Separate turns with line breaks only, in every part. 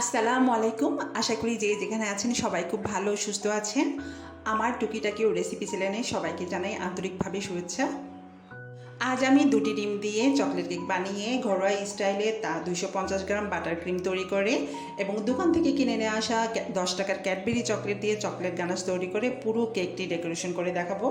আসসালামু আলাইকুম। আশা করি যে যেখানে আছেন সবাই খুব ভালো, সুস্থ আছেন। আমার টুকিটাকি ও রেসিপি চ্যানেলে সবাইকে জানাই আন্তরিকভাবে শুভেচ্ছা। আজ আমি দুটি ডিম দিয়ে চকলেট কেক বানিয়ে ঘরোয়া স্টাইলে তা দুশো পঞ্চাশ গ্রাম বাটার ক্রিম তৈরি করে এবং দোকান থেকে কিনে নিয়ে আসা দশ টাকার ক্যাডবেরি চকলেট দিয়ে চকলেট গানাশ তৈরি করে পুরো কেকটি ডেকোরেশন করে দেখাবো।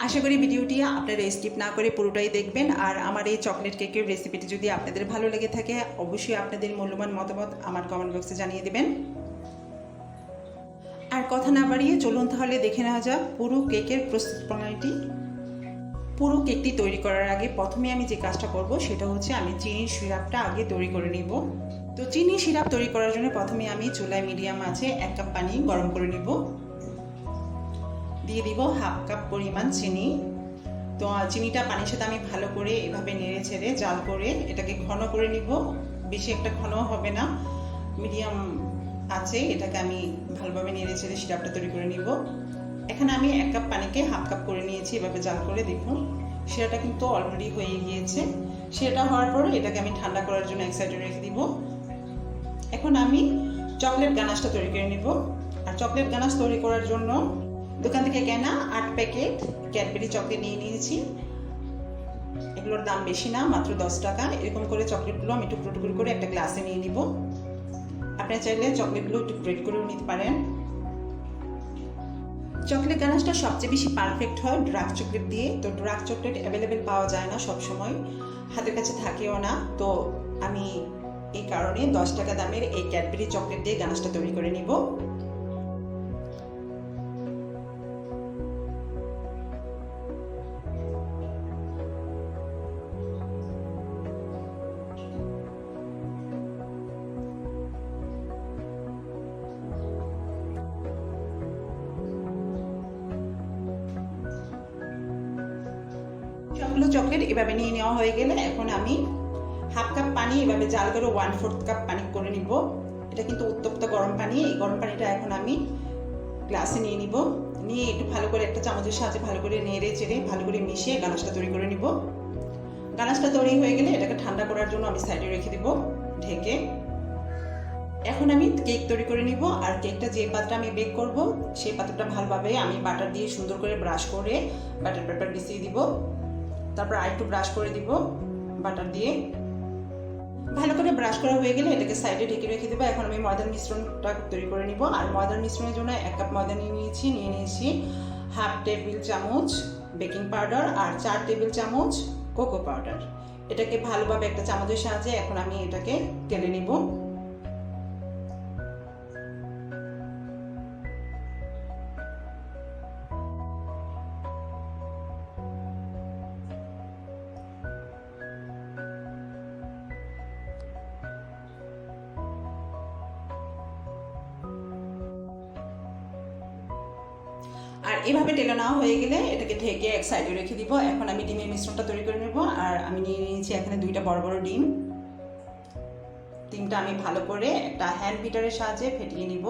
আশা করি ভিডিওটি আপনারা স্কিপ না করে পুরোটাই দেখবেন। আর আমার এই চকলেট কেকের রেসিপিটি যদি আপনাদের ভালো লেগে থাকে, অবশ্যই আপনাদের মূল্যবান মতামত আমার কমেন্ট বক্সে জানিয়ে দেবেন। আর কথা না বাড়িয়ে চলুন তাহলে দেখে নেওয়া যাক পুরো কেকের প্রস্তুত প্রণালীটি। পুরো কেকটি তৈরি করার আগে প্রথমে আমি যে কাজটা করব, সেটা হচ্ছে আমি চিনির সিরাপটা আগে তৈরি করে নিব। তো চিনি সিরাপ তৈরি করার জন্য প্রথমে আমি চুলায় মিডিয়াম আছে এক কাপ পানি গরম করে নিব। দিয়ে দিব হাফ কাপ পরিমাণ চিনি। তো চিনিটা পানির সাথে আমি ভালো করে এভাবে নেড়ে ছেড়ে জাল করে এটাকে ঘন করে নিব। বেশি একটা ঘন হবে না, মিডিয়াম আছে, এটাকে আমি ভালোভাবে নেড়ে ছেড়ে সিরাপটা তৈরি করে নিব। এখানে আমি এক কাপ পানিকে হাফ কাপ করে নিয়েছি, এভাবে জাল করে দেখুন। সেটা কিন্তু অলরেডি হয়ে গিয়েছে। সেটা হওয়ার পরে এটাকে আমি ঠান্ডা করার জন্য এক সাইডে রেখে দিব। এখন আমি চকলেট গানাশটা তৈরি করে নিব। আর চকলেট গানাশ তৈরি করার জন্য দোকান থেকে কেনা আট প্যাকেট ক্যাডবেরি চকলেট নিয়ে নিয়েছি। এগুলোর দাম বেশি না, মাত্র দশ টাকা। এরকম করে চকলেটগুলো আমি টুকরো টুকরো করে একটা গ্লাসে নিয়ে নিব। আপনি চাইলে চকলেটগুলো একটু গ্রেড করেও নিতে পারেন। চকলেট গানাশটা সবচেয়ে বেশি পারফেক্ট হয় ড্রাক চকলেট দিয়ে। তো ড্রাক চকলেট অ্যাভেলেবেল পাওয়া যায় না সব সময় হাতের কাছে থাকেও না। তো আমি এই কারণে দশ টাকা দামের এই ক্যাডবেরি চকলেট দিয়ে গানাশটা তৈরি করে নিব। এভাবে নিয়ে নেওয়া হয়ে গেলে এখন আমি হাফ কাপ পানি, এভাবে জাল করে ওয়ান ফোর্থ কাপ পানি করে নিব। এটা কিন্তু উত্তপ্ত গরম পানি, এই গরম পানিটা এখন আমি গ্লাসে নিয়ে নিব। নিয়ে একটু ভালো করে একটা চামচের সাহায্যে ভালো করে নেড়ে চেড়ে ভালো করে মিশিয়ে গানাশটা তৈরি করে নিব। গানাশটা তৈরি হয়ে গেলে এটাকে ঠান্ডা করার জন্য আমি সাইডে রেখে দিব ঢেকে। এখন আমি কেক তৈরি করে নিব আর কেকটা যে পাত্রে আমি বেক করব, সেই পাত্রটা ভালোভাবে আমি বাটার দিয়ে সুন্দর করে ব্রাশ করে বাটার পেপার বিছিয়ে দিব। তারপর আরেকটু ব্রাশ করে দিব বাটার দিয়ে। ভালো করে ব্রাশ করা হয়ে গেলে এটাকে সাইডে ঢেকে রেখে দেবো। এখন আমি ময়দার মিশ্রণটা তৈরি করে নিব। আর ময়দার মিশ্রণের জন্য এক কাপ ময়দা নিয়ে নিয়েছি নিয়ে নিয়েছি হাফ টেবিল চামচ বেকিং পাউডার আর চার টেবিল চামচ কোকো পাউডার এটাকে ভালোভাবে একটা চামচের সাহায্যে এখন আমি এটাকে টেলে নিব। এভাবে টেলে নেওয়া হয়ে গেলে এটাকে ঢেকে এক সাইডে রেখে দিব। এখন আমি ডিমের মিশ্রণটা তৈরি করে নেব আর আমি নিয়ে নিয়েছি এখানে দুইটা বড় বড় ডিম। ডিমটা আমি ভালো করে একটা হ্যান্ড বিটারের সাহায্যে ফেটিয়ে নিব।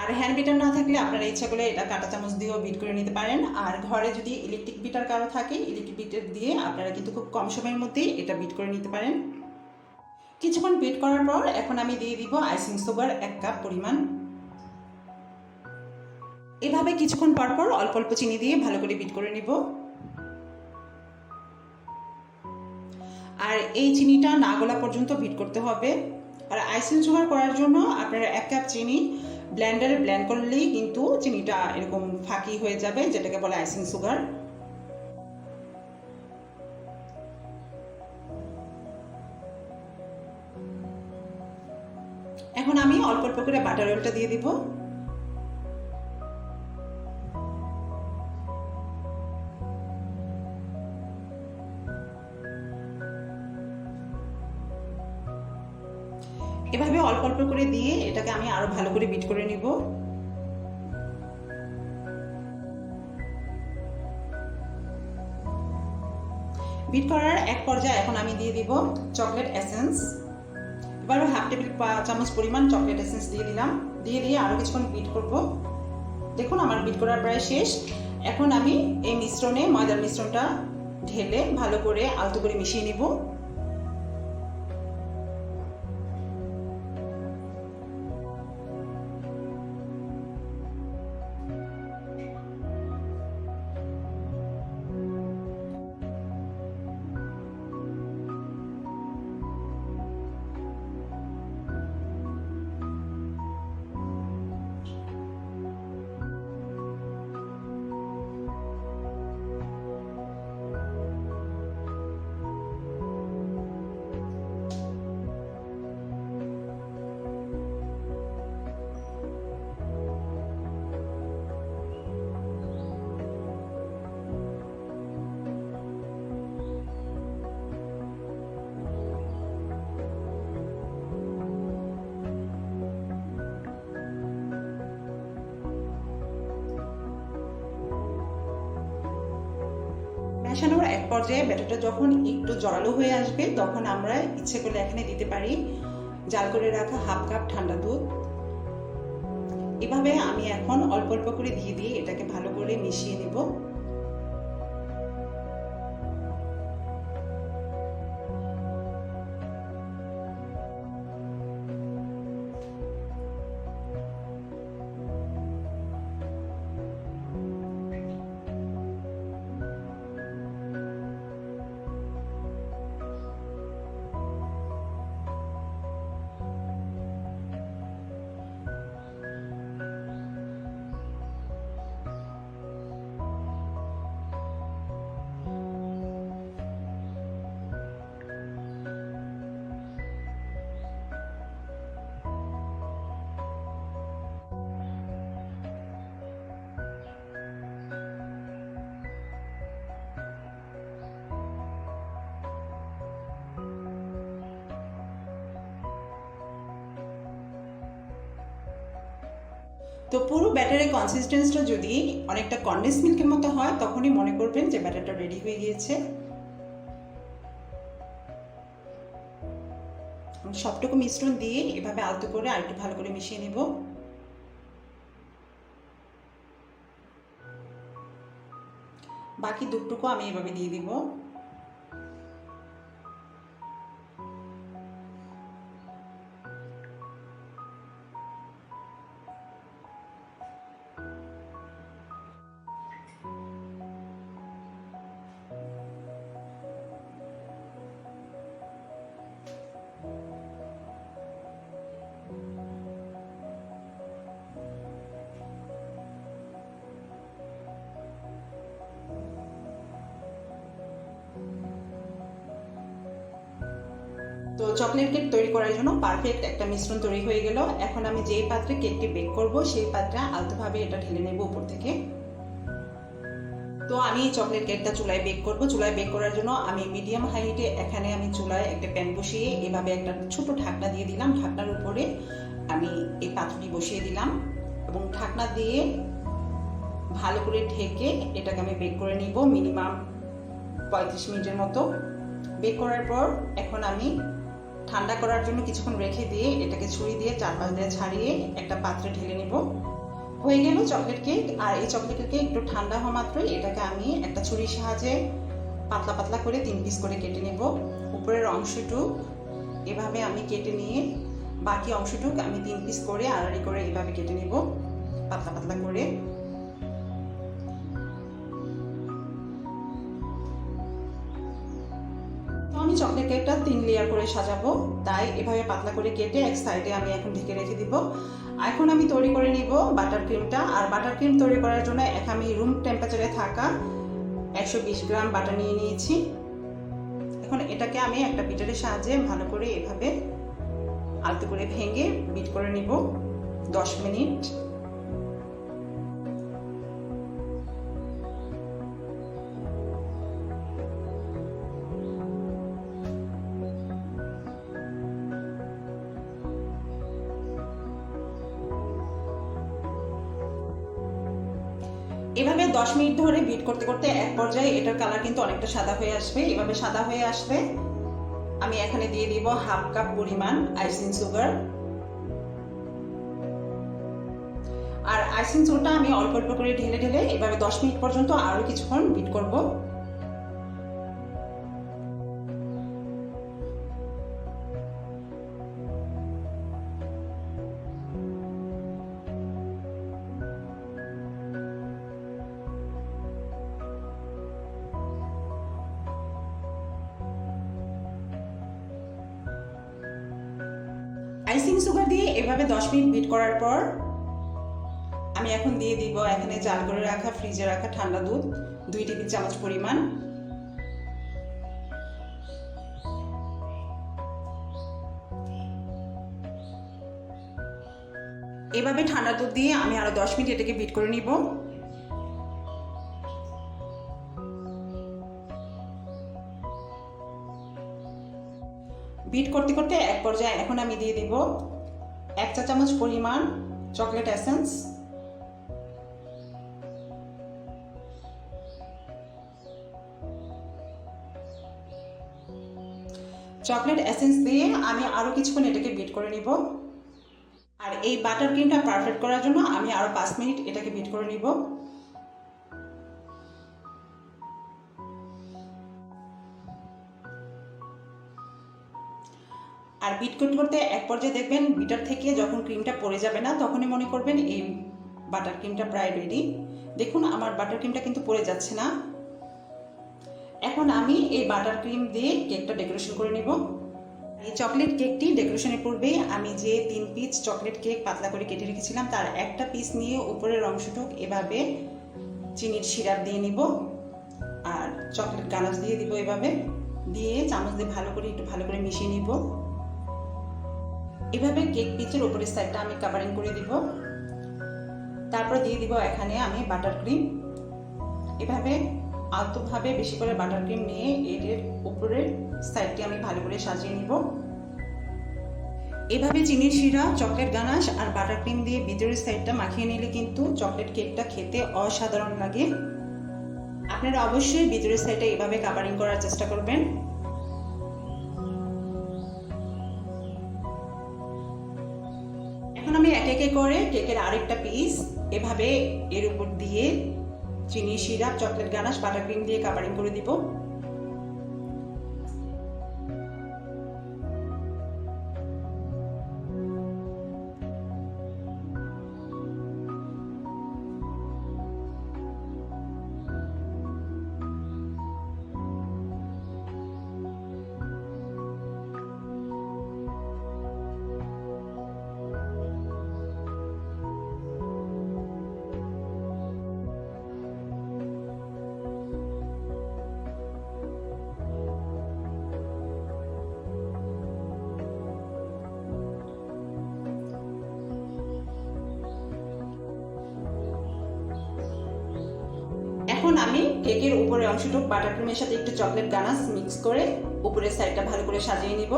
আর হ্যান্ড বিটার না থাকলে আপনারা ইচ্ছা করলে এটা কাঁটা চামচ দিয়েও বিট করে নিতে পারেন। আর ঘরে যদি ইলেকট্রিক বিটার কারও থাকে ইলেকট্রিক বিটার দিয়ে আপনারা কিন্তু খুব কম সময়ের মধ্যেই এটা বিট করে নিতে পারেন। কিছুক্ষণ বিট করার পর এখন আমি দিয়ে দিব আইসিং সুগার এক কাপ পরিমাণ। এভাবে কিছুক্ষণ পর পর অল্প অল্প চিনি দিয়ে ভালো করে বিট করে নিব। আর এই চিনিটা না গলা পর্যন্ত বিট করতে হবে। আর আইসিং সুগার করার জন্য আপনারা এক কাপ চিনি ব্ল্যান্ডারে ব্ল্যান্ড করলেই কিন্তু চিনিটা এরকম ফাঁকি হয়ে যাবে, যেটাকে বলে আইসিং সুগার এখন আমি অল্প অল্প করে বাটার অয়েলটা দিয়ে দিব। অল্প অল্প করে দিয়ে এটাকে আমি আরও ভালো করে বিট করে নিব। বিট করার এক পর্যায়ে এখন আমি দিয়ে দিব চকলেট এসেন্স এবার হাফ টেবিল চামচ পরিমাণ চকলেট এসেন্স দিয়ে দিলাম। দিয়ে দিয়ে আরও কিছুক্ষণ বিট করব। দেখুন আমার বিট করার প্রায় শেষ। এখন আমি এই মিশ্রণে ময়দার মিশ্রণটা ঢেলে ভালো করে আলতো করে মিশিয়ে নিব। পর্যায়ে ব্যাটারটা যখন একটু জড়ালো হয়ে আসবে, তখন আমরা ইচ্ছে করলে এখানে দিতে পারি। জাল করে রাখা হাফ কাপ ঠান্ডা দুধ। এভাবে আমি এখন অল্প অল্প করে দিয়ে দিয়ে এটাকে ভালো করে মিশিয়ে নিব। তো পুরো ব্যাটারের কনসিস্টেন্সটা যদি অনেকটা কন্ডেন্স মিল্কের মতো হয়, তখনই মনে করবেন যে ব্যাটারটা রেডি হয়ে গিয়েছে। সবটুকু মিশ্রণ দিয়ে এভাবে আলতো করে আরেকটু ভালো করে মিশিয়ে নেব। বাকি দুধটুকু আমি এভাবে দিয়ে দিব। তো চকলেট কেক তৈরি করার জন্য পারফেক্ট একটা মিশ্রণ তৈরি হয়ে গেল। এখন আমি যেই পাত্রে কেকটি বেক করব, সেই পাত্রে আলতোভাবে এটা ঢেলে নেব উপর থেকে। তো আমি চকলেট কেকটা চুলায় বেক করব। চুলায় বেক করার জন্য আমি মিডিয়াম হাইটে এখানে আমি চুলায় একটা প্যান বসিয়ে এভাবে একটা ছোট ঢাকনা দিয়ে দিলাম। ঢাকনার উপরে আমি এই পাত্রটি বসিয়ে দিলাম এবং ঢাকনা দিয়ে ভালো করে ঢেকে এটাকে আমি বেক করে নিব মিনিমাম পঁয়ত্রিশ মিনিটের মতো। বেক করার পর এখন আমি ঠান্ডা করার জন্য কিছুক্ষণ রেখে দিয়ে এটাকে ছুরি দিয়ে চারপাশ দিয়ে ছাড়িয়ে একটা পাত্রে ঢেলে নেব। হয়ে গেল চকলেট কেক আর এই চকলেট কেক একটু ঠান্ডা হওয়া মাত্রই এটাকে আমি একটা ছুরির সাহায্যে পাতলা পাতলা করে তিন পিস করে কেটে নেব। উপরের অংশটুক এভাবে আমি কেটে নিয়ে বাকি অংশটুক আমি তিন পিস করে আড়াড়ি করে এভাবে কেটে নেব। পাতলা পাতলা করে। চকলেট কেকটা তিন লেয়ার করে সাজাবো। তাই এভাবে পাতলা করে কেটে এক সাইডে আমি এখন ঢেকে রেখে দিব। এখন আমি তৈরি করে নিব বাটার ক্রিমটা আর বাটার ক্রিম তৈরি করার জন্য এক আমি রুম টেম্পারেচারে থাকা একশো বিশ গ্রাম বাটার নিয়ে নিয়েছি। এখন এটাকে আমি একটা বিটারের সাহায্যে ভালো করে এভাবে আলতো করে ভেঙে বিট করে নিব। দশ মিনিট। এভাবে দশ মিনিট ধরে বিট করতে করতে এক পর্যায়ে এটার কালার কিন্তু অনেকটা সাদা হয়ে আসবে। এভাবে সাদা হয়ে আসবে। আমি এখানে দিয়ে দিব হাফ কাপ পরিমাণ আইসিং সুগার আর আইসিং সুগারটা আমি অল্প অল্প করে ঢেলে ঢেলে এভাবে দশ মিনিট পর্যন্ত আরও কিছুক্ষণ বিট করব। মিনিট করার পর আমি এখন দিয়ে দিব এখানে জাল করে রাখা ফ্রিজে রাখা ঠান্ডা দুধ, দুই টেবিল চামচ পরিমাণ। এভাবে ঠান্ডা দুধ দিয়ে আমি আরও দশ মিনিট এটাকে বিট করে নিব। বিট করতে করতে এক পর্যায়ে এখন আমি দিয়ে দিব এক চা চামচ পরিমাণ চকলেট এসেন্স চকলেট এসেন্স দিয়ে আমি আরও কিছুক্ষণ এটাকে বিট করে নিব। আর এই বাটার ক্রিমটা পারফেক্ট করার জন্য আমি আরও পাঁচ মিনিট এটাকে বিট করে নিব। আর বিট করতে করতে এক পর্যায়ে দেখবেন বিটার থেকে যখন ক্রিমটা পড়ে যাবে না, তখনই মনে করবেন এই বাটার ক্রিমটা প্রায় রেডি দেখুন, আমার বাটার ক্রিমটা কিন্তু পড়ে যাচ্ছে না। এখন আমি এই বাটার ক্রিম দিয়ে কেকটা ডেকোরেশন করে নেব। এই চকলেট কেকটি ডেকোরেশনের পূর্বে আমি যে তিন পিস চকলেট কেক পাতলা করে কেটে রেখেছিলাম, তার একটা পিস নিয়ে উপরের অংশটুক এভাবে চিনির সিরাপ দিয়ে নিব। আর চকলেট গানাশ দিয়ে দিব এভাবে। দিয়ে চামচ দিয়ে ভালো করে, একটু ভালো করে মিশিয়ে নিব। এভাবে কেক পিচের উপরের সাইডটা আমি কাভারিং করে দিব। তারপর দিয়ে দিব এখানে আমি বাটার ক্রিম এভাবে আলতোভাবে বেশি করে বাটার ক্রিম নিয়ে এর উপরের সাইডটি আমি ভালো করে সাজিয়ে নিব। এভাবে চিনির শিরা চকলেট গানাশ আর বাটার ক্রিম দিয়ে ভিতরের সাইডটা মাখিয়ে নিলে কিন্তু চকলেট কেকটা খেতে অসাধারণ লাগে। আপনারা অবশ্যই ভিতরের সাইডটা এভাবে কাভারিং করার চেষ্টা করবেন। এখন আমি এক একে করে কেকের আরেকটা পিস এভাবে এর উপর দিয়ে চিনি, syrup chocolate ganache butter cream দিয়ে কাভারিং করে দিব। আমি কেকের উপরের অংশটুক বাটার ক্রিমের সাথে একটু চকলেট গানাস মিক্স করে উপরের সাইডটা ভালো করে সাজিয়ে নিব।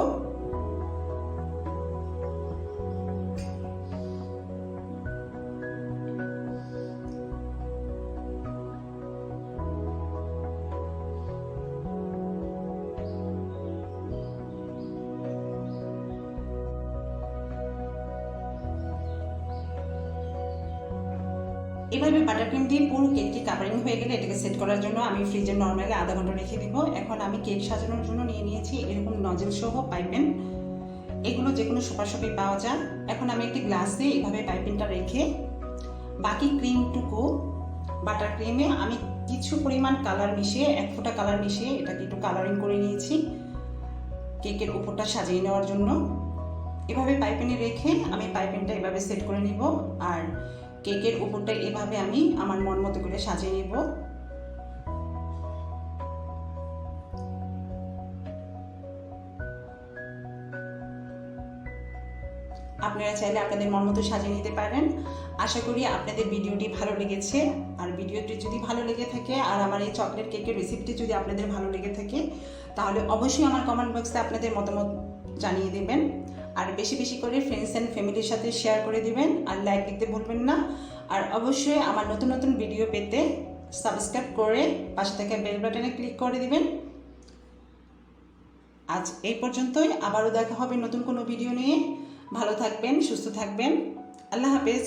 কাভারিং হয়ে গেলে এটাকে সেট করার জন্য আমি ফ্রিজে নর্মালি আধা ঘণ্টা রেখে দিব। এখন আমি কেক সাজানোর জন্য নিয়ে নিয়েছি এরকম নজেল সহ পাইপেন এগুলো যে কোনো সুপার শপে পাওয়া যায়। এখন আমি একটি গ্লাসে এভাবে পাইপেনটা রেখে বাকি ক্রিমটুকু বাটার ক্রিমে আমি কিছু পরিমাণ কালার মিশিয়ে, এক ফোঁটা কালার মিশিয়ে এটাকে একটু কালারিং করে নিয়েছি কেকের উপরটা সাজিয়ে নেওয়ার জন্য। এভাবে পাইপেনে রেখে আমি পাইপেনটা এভাবে সেট করে নিব। আর কেকের উপরটা এভাবে আমি আমার মন মতো করে সাজিয়ে নিব। আপনারা চাইলে আপনাদের মন মতো সাজিয়ে নিতে পারেন। আশা করি আপনাদের ভিডিওটি ভালো লেগেছে। আর ভিডিওটি যদি ভালো লেগে থাকে, আর আমার এই চকলেট কেকের রেসিপিটি যদি আপনাদের ভালো লেগে থাকে, তাহলে অবশ্যই আমার কমেন্ট বক্সে আপনাদের মতামত জানিয়ে দেবেন। আর বেশি বেশি করে ফ্রেন্ডস অ্যান্ড ফ্যামিলির সাথে শেয়ার করে দিবেন আর লাইক দিতে ভুলবেন না। আর অবশ্যই আমার নতুন নতুন ভিডিও পেতে সাবস্ক্রাইব করে পাশে থেকে বেল বাটনে ক্লিক করে দিবেন। আজ এই পর্যন্তই, আবারও দেখা হবে নতুন কোনো ভিডিও নিয়ে। ভালো থাকবেন, সুস্থ থাকবেন। আল্লাহ হাফেজ।